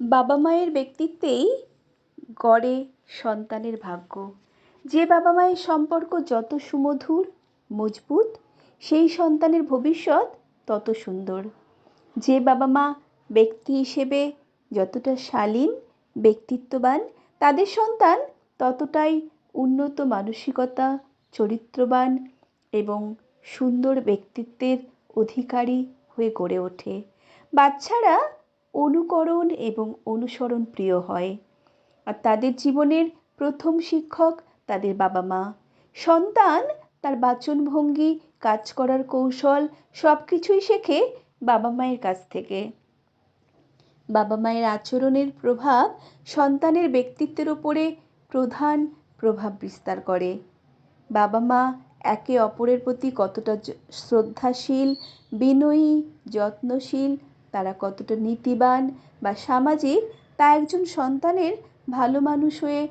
বাবা মায়ের ব্যক্তিত্বেই গড়ে সন্তানের ভাগ্য। যে বাবা মায়ের সম্পর্ক যত সুমধুর, মজবুত, সেই সন্তানের ভবিষ্যৎ তত সুন্দর। যে বাবা মা ব্যক্তি হিসেবে যতটা শালীন, ব্যক্তিত্ববান, তাদের সন্তান ততটাই উন্নত মানসিকতা, চরিত্রবান এবং সুন্দর ব্যক্তিত্বের অধিকারী হয়ে গড়ে ওঠে। বাচ্চারা অনুকরণ এবং অনুসরণ প্রিয় হয়। আর তাদের জীবনের প্রথম শিক্ষক তাদের বাবা মা। সন্তান তার বাচনভঙ্গি, কাজ করার কৌশল সব কিছুই শেখে বাবা মায়ের কাছ থেকে। বাবা মায়ের আচরণের প্রভাব সন্তানের ব্যক্তিত্বের ওপরে প্রধান প্রভাব বিস্তার করে। বাবা মা একে অপরের প্রতি কতটা শ্রদ্ধাশীল, বিনয়ী, যত্নশীল তারা কতটা নীতিবান বা সামাজিক, তা একজন সন্তানের ভালো মানুষ হয়ে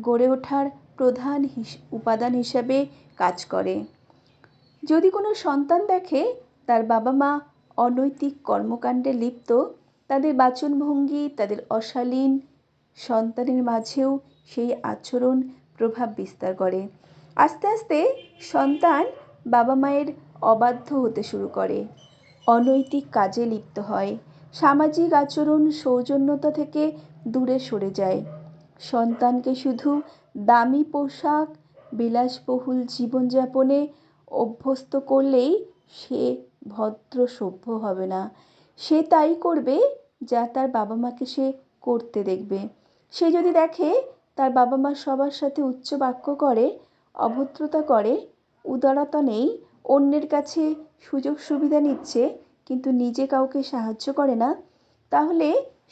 গড়ে ওঠার প্রধান উপাদান হিসাবে কাজ করে। যদি কোনো সন্তান দেখে তার বাবা মা অনৈতিক কর্মকাণ্ডে লিপ্ত, তাদের বাচনভঙ্গি, তাদের অশালীন সন্তানের মাঝেও সেই আচরণ প্রভাব বিস্তার করে। আস্তে আস্তে সন্তান বাবা মায়ের অবাধ্য হতে শুরু করে। অনৈতিক কাজে লিপ্ত হয়। সামাজিক আচরণ সৌজন্যতা থেকে দূরে সরে যায়। সন্তানকে শুধু দামি পোশাক, বিলাসবহুল জীবনযাপনে অভ্যস্ত করলেই সে ভদ্র সভ্য হবে না। সে তাই করবে যা তার বাবা মাকে সে করতে দেখবে। সে যদি দেখে তার বাবা মা সবার সাথে উচ্চ বাক্য করে, অভদ্রতা করে, উদারতা নেই অন্যের কাছে সুযোগ সুবিধা নিচ্ছে, কিন্তু নিজে কাউকে সাহায্য করে না, তাহলে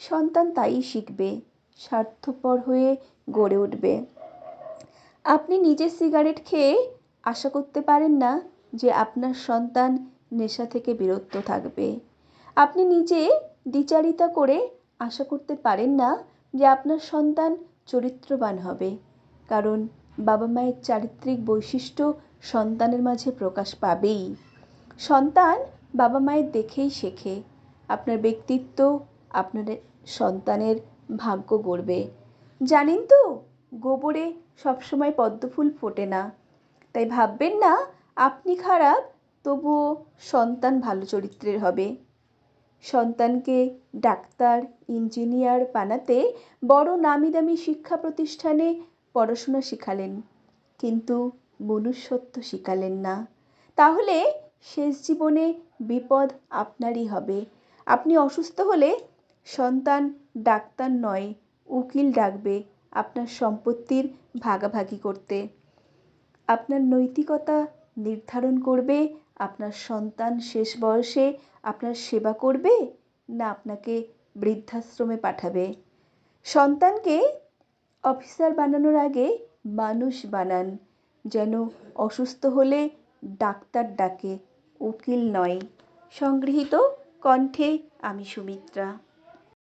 সন্তান তাই শিখবে, স্বার্থপর হয়ে গড়ে উঠবে। আপনি নিজে সিগারেট খেয়ে আশা করতে পারেন না যে আপনার সন্তান নেশা থেকে বিরত থাকবে। আপনি নিজে দ্বিচারিতা করে আশা করতে পারেন না যে আপনার সন্তান চরিত্রবান হবে, কারণ বাবা মায়ের চারিত্রিক বৈশিষ্ট্য সন্তানের মাঝে প্রকাশ পাবেই। সন্তান বাবা মায়ের দেখেই শেখে। আপনার ব্যক্তিত্ব আপনার সন্তানের ভাগ্য গড়বে। জানেন তো, গোবরে সবসময় পদ্মফুল ফোটে না। তাই ভাববেন না, আপনি খারাপ, তবুও সন্তান ভালো চরিত্রের হবে। সন্তানকে ডাক্তার, ইঞ্জিনিয়ার বানাতে বড় নামি দামি শিক্ষা প্রতিষ্ঠানে পড়াশোনা শেখালেন। কিন্তু মনুষ্যত্ব শেখালেন না। তাহলে শেষ জীবনে বিপদ আপনারই হবে। আপনি অসুস্থ হলে সন্তান ডাক্তার নয়, উকিল ডাকবে আপনার সম্পত্তির ভাগাভাগি করতে। আপনার নৈতিকতা নির্ধারণ করবে, আপনার সন্তান শেষ বয়সে আপনার সেবা করবে না আপনাকে বৃদ্ধাশ্রমে পাঠাবে। সন্তানকে অফিসার বানানোর আগে মানুষ বানান। যেন অসুস্থ হলে ডাক্তার ডাকে উকিল নয়। সংগৃহীত কণ্ঠে আমি সুমিত্রা।